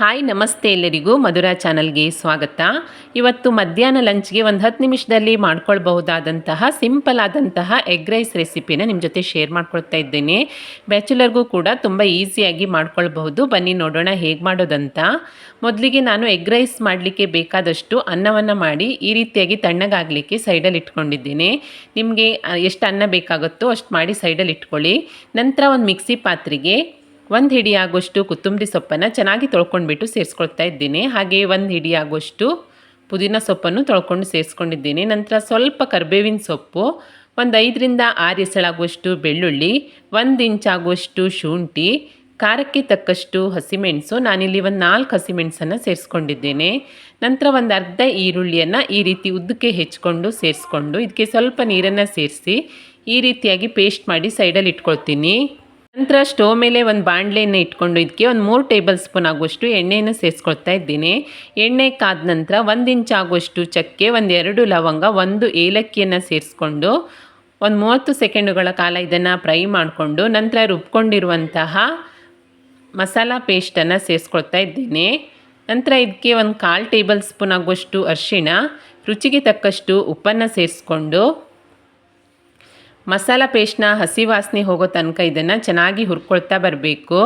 Hi ನಮಸ್ತೆ ಎಲ್ಲರಿಗೂ ಮಧುರಾ ಚಾನಲ್ಗೆ ಸ್ವಾಗತ. ಇವತ್ತು ಮಧ್ಯಾಹ್ನ ಲಂಚ್ಗೆ ಒಂದು ಹತ್ತು ನಿಮಿಷದಲ್ಲಿ ಮಾಡ್ಕೊಳ್ಬಹುದಾದಂತಹ ಸಿಂಪಲ್ ಆದಂತಹ ಎಗ್ ರೈಸ್ ರೆಸಿಪಿನ ನಿಮ್ಮ ಜೊತೆ ಶೇರ್ ಮಾಡ್ಕೊಳ್ತಾ ಇದ್ದೇನೆ. ಬ್ಯಾಚುಲರ್ಗೂ ಕೂಡ ತುಂಬ ಈಸಿಯಾಗಿ ಮಾಡ್ಕೊಳ್ಬಹುದು. ಬನ್ನಿ ನೋಡೋಣ ಹೇಗೆ ಮಾಡೋದಂತ. ಮೊದಲಿಗೆ ನಾನು ಎಗ್ ರೈಸ್ ಮಾಡಲಿಕ್ಕೆ ಬೇಕಾದಷ್ಟು ಅನ್ನವನ್ನು ಮಾಡಿ ಈ ರೀತಿಯಾಗಿ ತಣ್ಣಗಾಗಲಿಕ್ಕೆ ಸೈಡಲ್ಲಿ ಇಟ್ಕೊಂಡಿದ್ದೇನೆ. ನಿಮಗೆ ಎಷ್ಟು ಅನ್ನ ಬೇಕಾಗುತ್ತೋ ಅಷ್ಟು ಮಾಡಿ ಸೈಡಲ್ಲಿ ಇಟ್ಕೊಳ್ಳಿ. ನಂತರ ಒಂದು ಮಿಕ್ಸಿ ಪಾತ್ರೆಗೆ ಒಂದು ಹಿಡಿ ಆಗುವಷ್ಟು ಕೊತ್ತಂಬರಿ ಸೊಪ್ಪನ್ನು ಚೆನ್ನಾಗಿ ತೊಳ್ಕೊಂಡ್ಬಿಟ್ಟು ಸೇರಿಸ್ಕೊಳ್ತಾ ಇದ್ದೀನಿ. ಹಾಗೆ ಒಂದು ಹಿಡಿ ಪುದೀನ ಸೊಪ್ಪನ್ನು ತೊಳ್ಕೊಂಡು ಸೇರಿಸ್ಕೊಂಡಿದ್ದೀನಿ. ನಂತರ ಸ್ವಲ್ಪ ಕರ್ಬೇವಿನ ಸೊಪ್ಪು, ಒಂದು ಐದರಿಂದ ಆರು ಎಸಳಾಗುವಷ್ಟು ಬೆಳ್ಳುಳ್ಳಿ, ಒಂದು ಇಂಚಾಗುವಷ್ಟು ಶುಂಠಿ, ಖಾರಕ್ಕೆ ತಕ್ಕಷ್ಟು ಹಸಿಮೆಣಸು, ನಾನಿಲ್ಲಿ ಒಂದು ನಾಲ್ಕು ಹಸಿಮೆಣಸನ್ನು ಸೇರಿಸ್ಕೊಂಡಿದ್ದೇನೆ. ನಂತರ ಒಂದು ಅರ್ಧ ಈರುಳ್ಳಿಯನ್ನು ಈ ರೀತಿ ಉದ್ದಕ್ಕೆ ಹೆಚ್ಚಿಕೊಂಡು ಸೇರಿಸ್ಕೊಂಡು ಇದಕ್ಕೆ ಸ್ವಲ್ಪ ನೀರನ್ನು ಸೇರಿಸಿ ಈ ರೀತಿಯಾಗಿ ಪೇಸ್ಟ್ ಮಾಡಿ ಸೈಡಲ್ಲಿ ಇಟ್ಕೊಳ್ತೀನಿ. ನಂತರ ಸ್ಟೋವ್ ಮೇಲೆ ಒಂದು ಬಾಣಲೆಯನ್ನು ಇಟ್ಕೊಂಡು ಇದಕ್ಕೆ ಒಂದು ಮೂರು ಟೇಬಲ್ ಸ್ಪೂನ್ ಆಗುವಷ್ಟು ಎಣ್ಣೆಯನ್ನು ಸೇರಿಸ್ಕೊಳ್ತಾ ಇದ್ದೀನಿ. ಎಣ್ಣೆ ಕಾದ ನಂತರ ಒಂದು ಇಂಚ್ ಆಗುವಷ್ಟು ಚಕ್ಕೆ, ಒಂದು ಎರಡು ಲವಂಗ, ಒಂದು ಏಲಕ್ಕಿಯನ್ನು ಸೇರಿಸ್ಕೊಂಡು ಒಂದು ಮೂವತ್ತು ಸೆಕೆಂಡುಗಳ ಕಾಲ ಇದನ್ನು ಫ್ರೈ ಮಾಡಿಕೊಂಡು ನಂತರ ರುಬ್ಕೊಂಡಿರುವಂತಹ ಮಸಾಲ ಪೇಸ್ಟನ್ನು ಸೇರಿಸ್ಕೊಳ್ತಾ ಇದ್ದೀನಿ. ನಂತರ ಇದಕ್ಕೆ ಒಂದು ಕಾಲು ಟೇಬಲ್ ಸ್ಪೂನ್ ಆಗುವಷ್ಟು ಅರಿಶಿಣ, ರುಚಿಗೆ ತಕ್ಕಷ್ಟು ಉಪ್ಪನ್ನು ಸೇರಿಸ್ಕೊಂಡು ಮಸಾಲ ಪೇಸ್ಟ್ನ ಹಸಿ ವಾಸನೆ ಹೋಗೋ ತನಕ ಇದನ್ನು ಚೆನ್ನಾಗಿ ಹುರ್ಕೊಳ್ತಾ ಬರಬೇಕು.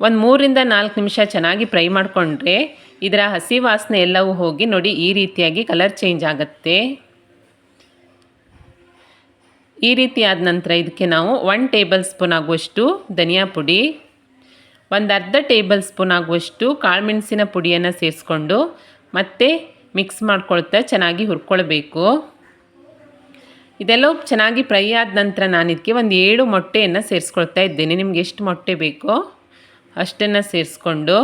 ಒಂದು ಮೂರಿಂದ ನಾಲ್ಕು ನಿಮಿಷ ಚೆನ್ನಾಗಿ ಫ್ರೈ ಮಾಡಿಕೊಂಡ್ರೆ ಇದರ ಹಸಿ ವಾಸನೆ ಎಲ್ಲವೂ ಹೋಗಿ ನೋಡಿ ಈ ರೀತಿಯಾಗಿ ಕಲರ್ ಚೇಂಜ್ ಆಗುತ್ತೆ. ಈ ರೀತಿ ಆದ ನಂತರ ಇದಕ್ಕೆ ನಾವು ಒನ್ ಟೇಬಲ್ ಸ್ಪೂನ್ ಆಗುವಷ್ಟು ಧನಿಯಾ ಪುಡಿ, ಒಂದು ಅರ್ಧ ಟೇಬಲ್ ಸ್ಪೂನ್ ಆಗುವಷ್ಟು ಕಾಳುಮೆಣಸಿನ ಪುಡಿಯನ್ನು ಸೇರಿಸ್ಕೊಂಡು ಮತ್ತೆ ಮಿಕ್ಸ್ ಮಾಡ್ಕೊಳ್ತಾ ಚೆನ್ನಾಗಿ ಹುರ್ಕೊಳ್ಬೇಕು. ಇದೆಲ್ಲ ಚೆನ್ನಾಗಿ ಫ್ರೈ ಆದ ನಂತರ ನಾನು ಇದಕ್ಕೆ ಒಂದು ಏಳು ಮೊಟ್ಟೆಯನ್ನು ಸೇರಿಸ್ಕೊಳ್ತಾ ಇದ್ದೇನೆ. ನಿಮ್ಗೆ ಎಷ್ಟು ಮೊಟ್ಟೆ ಬೇಕೋ ಅಷ್ಟನ್ನು ಸೇರಿಸ್ಕೊಂಡು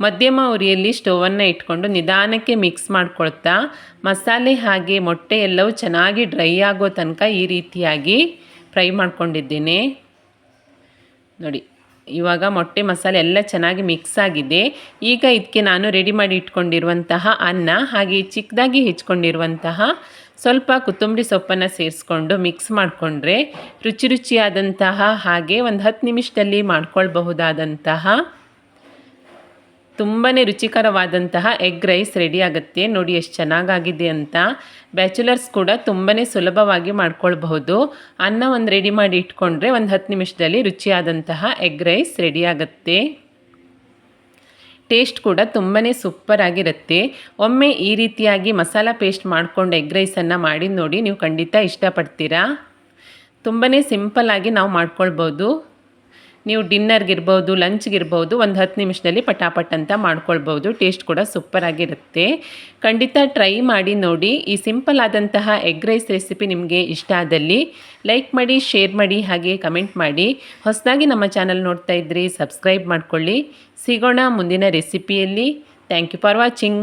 ಮಧ್ಯಮ ಉರಿಯಲ್ಲಿ ಸ್ಟೋವನ್ನು ಇಟ್ಕೊಂಡು ನಿಧಾನಕ್ಕೆ ಮಿಕ್ಸ್ ಮಾಡ್ಕೊಳ್ತಾ ಮಸಾಲೆ ಹಾಗೆ ಮೊಟ್ಟೆ ಎಲ್ಲವೂ ಚೆನ್ನಾಗಿ ಡ್ರೈ ಆಗೋ ತನಕ ಈ ರೀತಿಯಾಗಿ ಫ್ರೈ ಮಾಡ್ಕೊಂಡಿದ್ದೇನೆ. ನೋಡಿ. ಇವಾಗ ಮೊಟ್ಟೆ ಮಸಾಲೆ ಎಲ್ಲ ಚೆನ್ನಾಗಿ ಮಿಕ್ಸ್ ಆಗಿದೆ. ಈಗ ಇದಕ್ಕೆ ನಾನು ರೆಡಿ ಮಾಡಿ ಇಟ್ಕೊಂಡಿರುವಂತಹ ಅನ್ನ, ಹಾಗೆ ಚಿಕ್ಕದಾಗಿ ಹೆಚ್ಕೊಂಡಿರುವಂತಹ ಸ್ವಲ್ಪ ಕೊತ್ತಂಬರಿ ಸೊಪ್ಪನ್ನು ಸೇರಿಸ್ಕೊಂಡು ಮಿಕ್ಸ್ ಮಾಡಿಕೊಂಡ್ರೆ ರುಚಿ ರುಚಿಯಾದಂತಹ ಹಾಗೆ ಒಂದು ಹತ್ತು ನಿಮಿಷದಲ್ಲಿ ಮಾಡ್ಕೊಳ್ಬಹುದಾದಂತಹ ತುಂಬಾ ರುಚಿಕರವಾದಂತಹ ಎಗ್ ರೈಸ್ ರೆಡಿ ಆಗುತ್ತೆ. ನೋಡಿ ಎಷ್ಟು ಚೆನ್ನಾಗಾಗಿದೆ ಅಂತ. ಬ್ಯಾಚುಲರ್ಸ್ ಕೂಡ ತುಂಬಾ ಸುಲಭವಾಗಿ ಮಾಡ್ಕೊಳ್ಬಹುದು. ಅನ್ನ ಒಂದು ರೆಡಿ ಮಾಡಿ ಇಟ್ಕೊಂಡ್ರೆ ಒಂದು ಹತ್ತು ನಿಮಿಷದಲ್ಲಿ ರುಚಿಯಾದಂತಹ ಎಗ್ ರೈಸ್ ರೆಡಿ ಆಗುತ್ತೆ. ಟೇಸ್ಟ್ ಕೂಡ ತುಂಬಾ ಸೂಪರಾಗಿರುತ್ತೆ ಒಮ್ಮೆ ಈ ರೀತಿಯಾಗಿ ಮಸಾಲ ಪೇಸ್ಟ್ ಮಾಡಿಕೊಂಡು ಎಗ್ ರೈಸನ್ನು ಮಾಡಿ ನೋಡಿ ನೀವು ಖಂಡಿತ ಇಷ್ಟಪಡ್ತೀರಾ? ತುಂಬಾ ಸಿಂಪಲ್ಲಾಗಿ ನಾವು ಮಾಡ್ಕೊಳ್ಬೋದು ನೀವು ಡಿನ್ನರ್ಗಿರ್ಬೋದು, ಲಂಚ್ಗಿರ್ಬೋದು, ಒಂದು ಹತ್ತು ನಿಮಿಷದಲ್ಲಿ ಪಟಾಪಟ್ ಅಂತ ಮಾಡ್ಕೊಳ್ಬೋದು. ಟೇಸ್ಟ್ ಕೂಡ ಸೂಪರಾಗಿರುತ್ತೆ. ಖಂಡಿತ ಟ್ರೈ ಮಾಡಿ ನೋಡಿ. ಈ ಸಿಂಪಲ್ ಆದಂತಹ ಎಗ್ ರೈಸ್ ರೆಸಿಪಿ ನಿಮಗೆ ಇಷ್ಟ ಆದಲ್ಲಿ ಲೈಕ್ ಮಾಡಿ, ಶೇರ್ ಮಾಡಿ, ಹಾಗೆ ಕಮೆಂಟ್ ಮಾಡಿ. ಹೊಸದಾಗಿ ನಮ್ಮ ಚಾನಲ್ ನೋಡ್ತಾ ಇದ್ರಿ ಸಬ್ಸ್ಕ್ರೈಬ್ ಮಾಡ್ಕೊಳ್ಳಿ. ಸಿಗೋಣ ಮುಂದಿನ ರೆಸಿಪಿಯಲ್ಲಿ. Thank you for watching.